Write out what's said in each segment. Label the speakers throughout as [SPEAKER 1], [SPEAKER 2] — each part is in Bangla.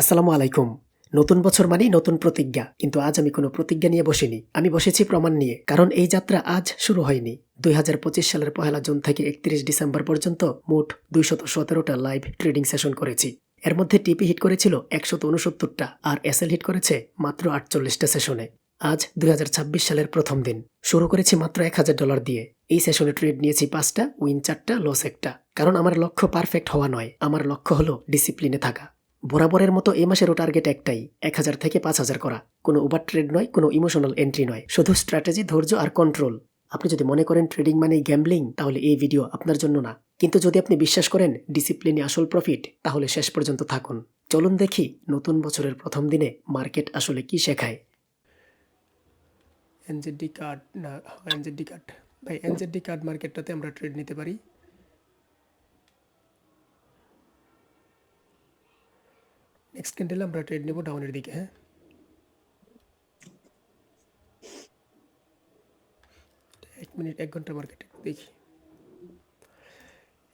[SPEAKER 1] আসসালামু আলাইকুম। নতুন বছর মানেই নতুন প্রতিজ্ঞা, কিন্তু আজ আমি কোনো প্রতিজ্ঞা নিয়ে বসিনি। আমি বসেছি প্রমাণ নিয়ে, কারণ এই যাত্রা আজ শুরু হয়নি। দুই হাজার পঁচিশ সালের পহেলা জুন থেকে একত্রিশ ডিসেম্বর পর্যন্ত মোট দুইশত সতেরোটা লাইভ ট্রেডিং সেশন করেছি। এর মধ্যে টিপি হিট করেছিল একশত উনসত্তরটা আর এসএল হিট করেছে মাত্র আটচল্লিশটা সেশনে। আজ দুই হাজার ছাব্বিশ সালের প্রথম দিন। শুরু করেছি মাত্র এক হাজার ডলার দিয়ে। এই সেশনে ট্রেড নিয়েছি পাঁচটা, উইন চারটা, লস একটা। কারণ আমার লক্ষ্য পারফেক্ট হওয়া নয়। আমার লক্ষ্য হলো ডিসিপ্লিনে থাকা। বরাবরের মতো এ মাসেরও টার্গেট একটাই, এক হাজার থেকে পাঁচ হাজার করা। কোনো ওভার ট্রেড নয়, কোনো ইমোশনাল এন্ট্রি নয়। শুধু স্ট্র্যাটেজি, ধৈর্য আর কন্ট্রোল। আপনি যদি মনে করেন ট্রেডিং মানেই গ্যাম্বলিং, তাহলে এই ভিডিও আপনার জন্য না। কিন্তু যদি আপনি বিশ্বাস করেন ডিসিপ্লিনে আসল প্রফিট, তাহলে শেষ পর্যন্ত থাকুন। চলুন দেখি নতুন বছরের প্রথম দিনে মার্কেট আসলে কি শেখায়। এনজেডি কার্ড না এনজেডি কার্ড। ভাই এনজেডি কার্ড মার্কেটটাতে আমরা ট্রেড নিতে পারি। ক্যান্ডেলে আমরা ট্রেড নেব ডাউনের দিকে হ্যাঁ? এক মিনিট এক ঘণ্টা মার্কেটে দেখি।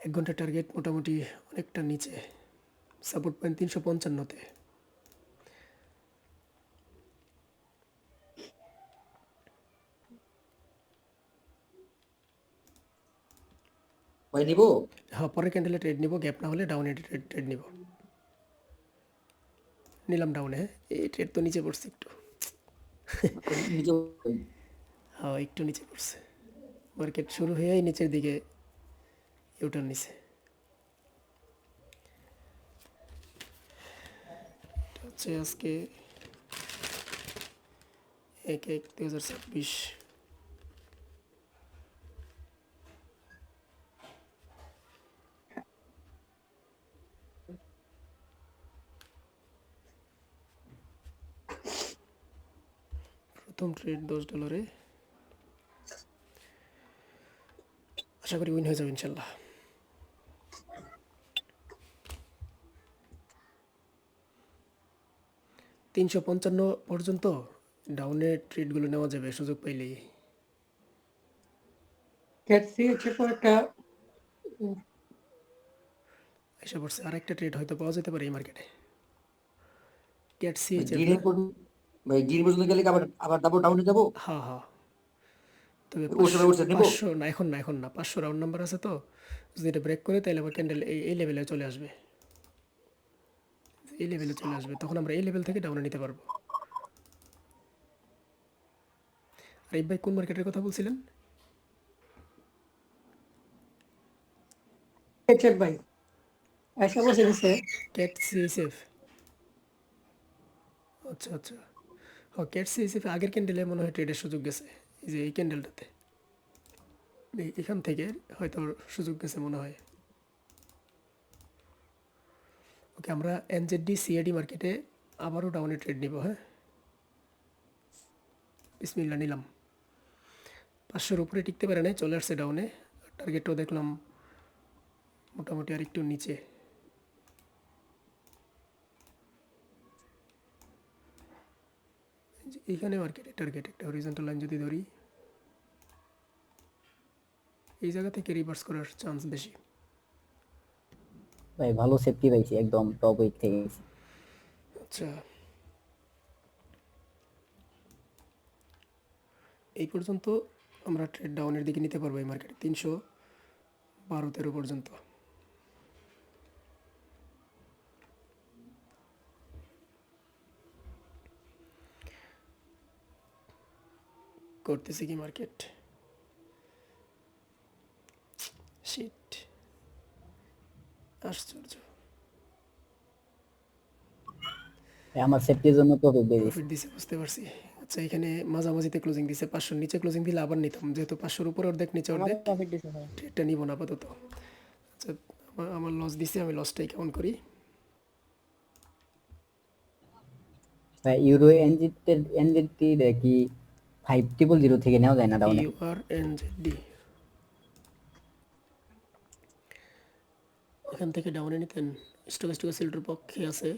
[SPEAKER 1] এক ঘণ্টা টার্গেট মোটামুটি অনেকটা নিচে সাপোর্ট পয়েন্ট তিনশো পঞ্চান্নতে
[SPEAKER 2] নিব?
[SPEAKER 1] হ্যাঁ পরের ক্যান্ডেলে ট্রেড নিব গ্যাপ না হলে ডাউনে ট্রেড ট্রেড নিব। নিলাম ডাউনে হ্যাঁ এই ট্রেড তো নিচে পড়ছে একটু। হ্যাঁ একটু নিচে পড়ছে। মার্কেট শুরু হয়েই নিচের দিকে ইউটার্ন নিছে। হচ্ছে আজকে এক এক দু হাজার ছাব্বিশ। প্রথম ট্রেড দশ ডলারে আশা করি উইন হয়ে যাবে ইনশাল্লাহ। তিনশো পঞ্চান্ন পর্যন্ত ডাউনের ট্রেডগুলো নেওয়া যাবে সুযোগ পাইলেই। এসে পড়ছে আর ট্রেড হয়তো পাওয়া যেতে পারে এই মার্কেটে
[SPEAKER 2] গ্রিনের পর্যন্ত ভাই গ্রিন পর্যন্ত গেলে কি আবার আবার ডাবল ডাউনে যাব?
[SPEAKER 1] হ্যাঁ হ্যাঁ। তবে? পাঁচশো না এখন না এখন না। পাঁচশো রাউন্ড নাম্বার আছে তো। যদি এটা ব্রেক করে তাহলে আবার ক্যান্ডেল এই এই লেভেলে চলে আসবে। এই লেভেলে চলে আসবে তখন আমরা এই লেভেল থেকে ডাউনে নিতে পারব। আর এই ভাই কোন মার্কেটের কথা বলছিলেন?
[SPEAKER 3] হেডসেট ভাই। এসে বসে দিছে
[SPEAKER 1] ক্যাট সিএসএফ আচ্ছা আচ্ছা। ও ক্যাট সিএসএফ আগের ক্যান্ডেলে মনে হয় ট্রেডের সুযোগ গেছে। যে এই ক্যান্ডেলটাতে এখান থেকে হয়তো সুযোগ গেছে মনে হয়। ওকে আমরা এনজেডি সিএডি মার্কেটে আবারও ডাউনে ট্রেড নিব হ্যাঁ? বিসমিল্লা নিলাম। পাঁচশোর উপরে টিকতে পারে না চলে আসছে ডাউনে টার্গেটও দেখলাম মোটামুটি আর একটু নিচে। এইখানে মার্কেটে টার্গেট একটা হরিজন্টাল লাইন যদি ধরি এই জায়গা থেকে রিভার্স করার চান্স বেশি।
[SPEAKER 4] ভাই ভালো সেফটি পাইছি একদম টপ উইক থেকে
[SPEAKER 1] আচ্ছা। এই পর্যন্ত আমরা ট্রেড ডাউনের দিকে নিতে পারব এই মার্কেটে তিনশো বারো তেরো পর্যন্ত। করতেছে কি মার্কেট শিট আশ্চর্য।
[SPEAKER 4] আমার সেফটির জন্য প্রফিট বেরিয়েছে
[SPEAKER 1] প্রফিট দিছে বুঝতে পারছি। আচ্ছা এখানে মাঝামাঝিতে ক্লোজিং দিছে পাঁচশোর নিচে ক্লোজিং দিলে আবার নিতাম। যেহেতু পাঁচশোর উপরে অর্ধেক নিচে অর্ধেক ট্রেডটা নিব না আপাতত। আচ্ছা আমার- লস দিছে আমি লসটাই কাউন্ট করি।
[SPEAKER 4] ইউরো এনজিটের এনজিটি কি? ফাইভ ট্রিপল জিরো থেকে নেওয়া যায় না ডাউনে
[SPEAKER 1] ইউ আর এন ডি এখান থেকে ডাউনে নিতেন স্টক স্টক সিল্ডের পক্ষে আছে।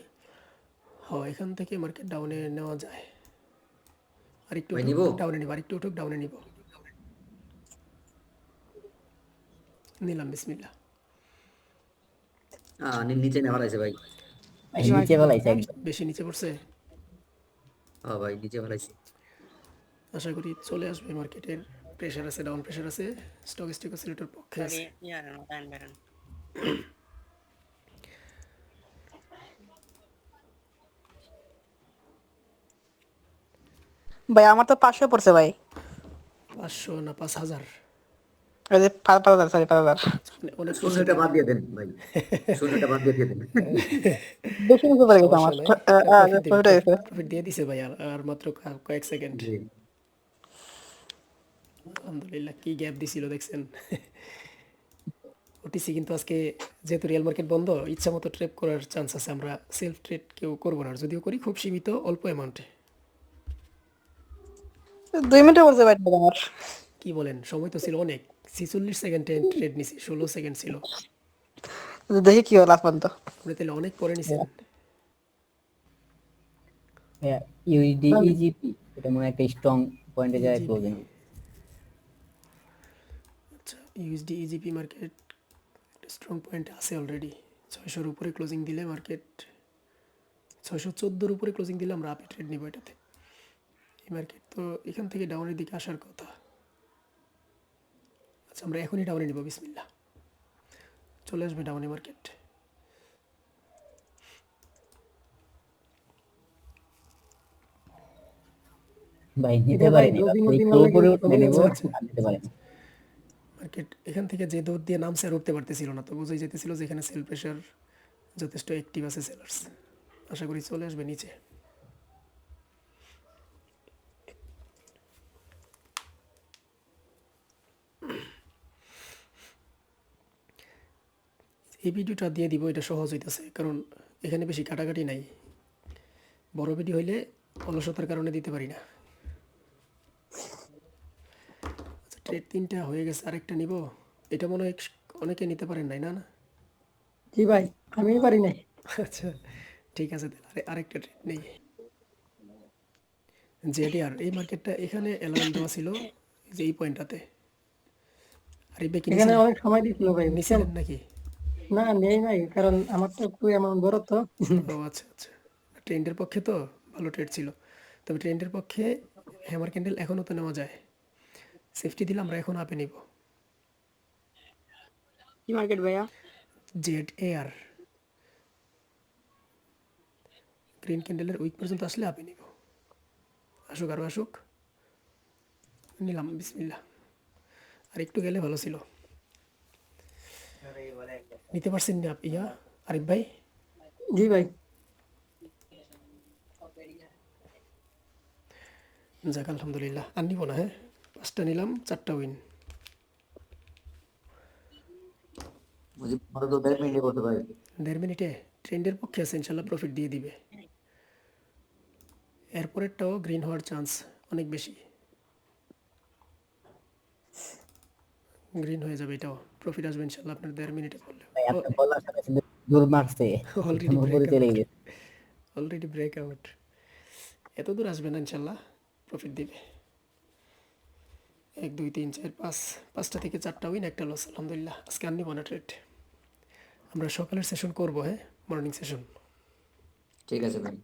[SPEAKER 1] হ্যাঁ এখান থেকে মার্কেট ডাউনে নেওয়া যায়। আর একটু
[SPEAKER 2] ভাই নিবো?
[SPEAKER 1] ডাউনে নিব আর একটু উঠুক ডাউনে নিব। নিলাম বিসমিল্লা
[SPEAKER 2] আহ, নি- নিচে নেওয়া আছে ভাই।
[SPEAKER 4] নিচে একদম।
[SPEAKER 1] বেশি নিচে পড়ছে?
[SPEAKER 2] হ্যাঁ ভাই নিচে ফেলাইছি।
[SPEAKER 1] আশা করি চলে আসবে মার্কেটের প্রেশার আছে ডাউন প্রেশার আছে স্টক স্টিক সিলেটের পক্ষে আছে.
[SPEAKER 5] ভাই আমার তো পাঁচশো পড়ছে ভাই।
[SPEAKER 1] পাঁচশো না পাঁচ হাজার?
[SPEAKER 5] যে পাঁচ পাঁচ হাজার সরি পাঁচ হাজার।
[SPEAKER 1] মানে
[SPEAKER 2] শূন্যটা বাদ দিয়ে দেন ভাই। শূন্যটা বাদ দিয়ে দেন।
[SPEAKER 5] বেশি কিছু পড়ে গেছে আমার।
[SPEAKER 1] দিয়ে দিছে ভাই আর আর মাত্র কয়েক সেকেন্ড
[SPEAKER 2] জি।
[SPEAKER 1] আলহামদুলিল্লাহ কি গ্যাপ দিছিল দেখছেন? ওটিসি কিন্তু আজকে যেহেতু রিয়েল মার্কেট বন্ধ ইচ্ছা মতো ট্রেপ করার চান্স আছে। আমরা সেলফ ট্রেড কেউ করব না যদিও করি খুব সীমিত অল্প অ্যামাউন্টে
[SPEAKER 5] দুই মিনিটে পড়ছে ভাই আমার।
[SPEAKER 1] কি বলেন সময় তো ছিল অনেক। ছিচল্লিশ সেকেন্ডে ট্রেড নিছি ষোলো সেকেন্ড ছিল।
[SPEAKER 5] দেখি কি হলো পর্যন্ত
[SPEAKER 1] আপনি তাহলে অনেক পরে নিছেন
[SPEAKER 4] ইউডি ইজিপি এটা মনে একটা স্ট্রং পয়েন্টে যায় ক্লোজিং
[SPEAKER 1] আচ্ছা USD EGP market strong point আছে অলরেডি ছয়শোর উপরে ক্লোজিং দিলে মার্কেট ছয়শো চোদ্দোর উপরে ক্লোজিং দিলে আমরা আপে ট্রেড নিব এটাতে। এই মার্কেট তো এখান থেকে ডাউনের দিকে আসার কথা। আচ্ছা আমরা এখনই ডাউনে নিব বিসমিল্লা চলে আসবে ডাউনে মার্কেট
[SPEAKER 4] ভাই নিতে পারেনি একটু উপরে উঠতে পারেনি।
[SPEAKER 1] মার্কেট, এখান থেকে যে দৌড় দিয়ে নামছে আর উঠতে পারতেছিল না। তো বোঝাই যেতেছিল যে এখানে সেল প্রেশার যথেষ্ট অ্যাক্টিভ আছে সেলার্স আশা করি চলে আসবে নিচে। এই ভিডিওটা দিয়ে দিব, এটা সহজ হইতেছে, কারণ এখানে বেশি কাটাকাটি নাই। বড় ভিডিও হইলে অলসতার কারণে দিতে পারি না। ট্রেড তিনটা হয়ে গেছে আরেকটা নিব। এটা মনে হয় অনেকে নিতে পারেন নাই না না?
[SPEAKER 3] জি ভাই আমি পারি নাই।
[SPEAKER 1] আচ্ছা ঠিক আছে তাহলে আরেকটা ট্রেড নেই। জেডিআর এই মার্কেটটা এখানে অ্যালাউন দেওয়া ছিল যে এই পয়েন্টটাতে আর এই বেকি
[SPEAKER 3] এখানে অনেক সময় দিছিল ভাই?
[SPEAKER 1] নিছিলেন নাকি?
[SPEAKER 3] না নেই নাই কারণ আমার তো একটু এমন বড় তো।
[SPEAKER 1] ও আচ্ছা আচ্ছা। ট্রেন্ডের পক্ষে তো ভালো ট্রেড ছিল। তবে ট্রেন্ডের পক্ষে হ্যামার ক্যান্ডেল এখনও তো নেওয়া যায়। সেফটি দিলে আমরা এখন আপে নিব।
[SPEAKER 5] কি মার্কেট ভাইয়া?
[SPEAKER 1] জেড এ আর গ্রিন ক্যান্ডেলের উইক পর্যন্ত আসলে আপনি নিব। আসুক আরও আসুক নিলাম বিসমিল্লা আর একটু গেলে ভালো ছিল। নিতে পারছেন না ইয়া আরিফ ভাই?
[SPEAKER 3] জি ভাই।
[SPEAKER 1] যাক আলহামদুলিল্লাহ। আর নিব না হ্যাঁ? পাঁচটা নিলাম চারটা উইন
[SPEAKER 2] দেড় মিনিটে
[SPEAKER 1] ট্রেন্ডের পক্ষে আছে ইনশাল্লাহ প্রফিট দিয়ে দিবে। এরপরেরটাও গ্রিন হওয়ার চান্স অনেক বেশি। গ্রিন হয়ে যাবে এটাও প্রফিট আসবে ইনশাল্লাহ আপনার দেড় মিনিটে করলে। অলরেডি ব্রেক আউট এত দূর আসবে না ইনশাল্লাহ প্রফিট দিবে। এক দুই তিন চার পাঁচ পাঁচটা থেকে চারটা উইন একটা লস আলহামদুলিল্লাহ। আজকে আর নিব না ট্রেড আমরা সকালের সেশন করব হ্যাঁ? মর্নিং সেশন
[SPEAKER 2] ঠিক আছে ভাই।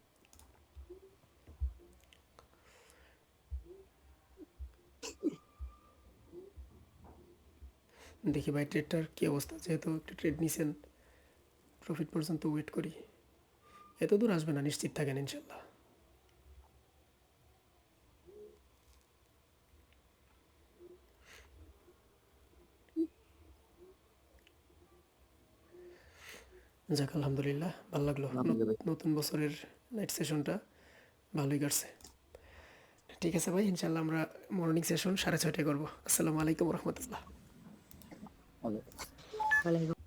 [SPEAKER 1] দেখি ভাই ট্রেডটার কী অবস্থা? যেহেতু একটা ট্রেড নিছেন প্রফিট পর্যন্ত ওয়েট করি। এত দূর আসবে না নিশ্চিত থাকেন ইনশাল্লাহ। যাক আলহামদুলিল্লাহ ভালো লাগল। নতুন বছরের নাইট সেশনটা ভালোই কাটছে। ঠিক আছে ভাই ইনশাল্লাহ আমরা মর্নিং সেশন সাড়ে ছয়টায় করব। আসসালামু আলাইকুম রহমতুল্লাহ।
[SPEAKER 5] ওয়ালাইকুম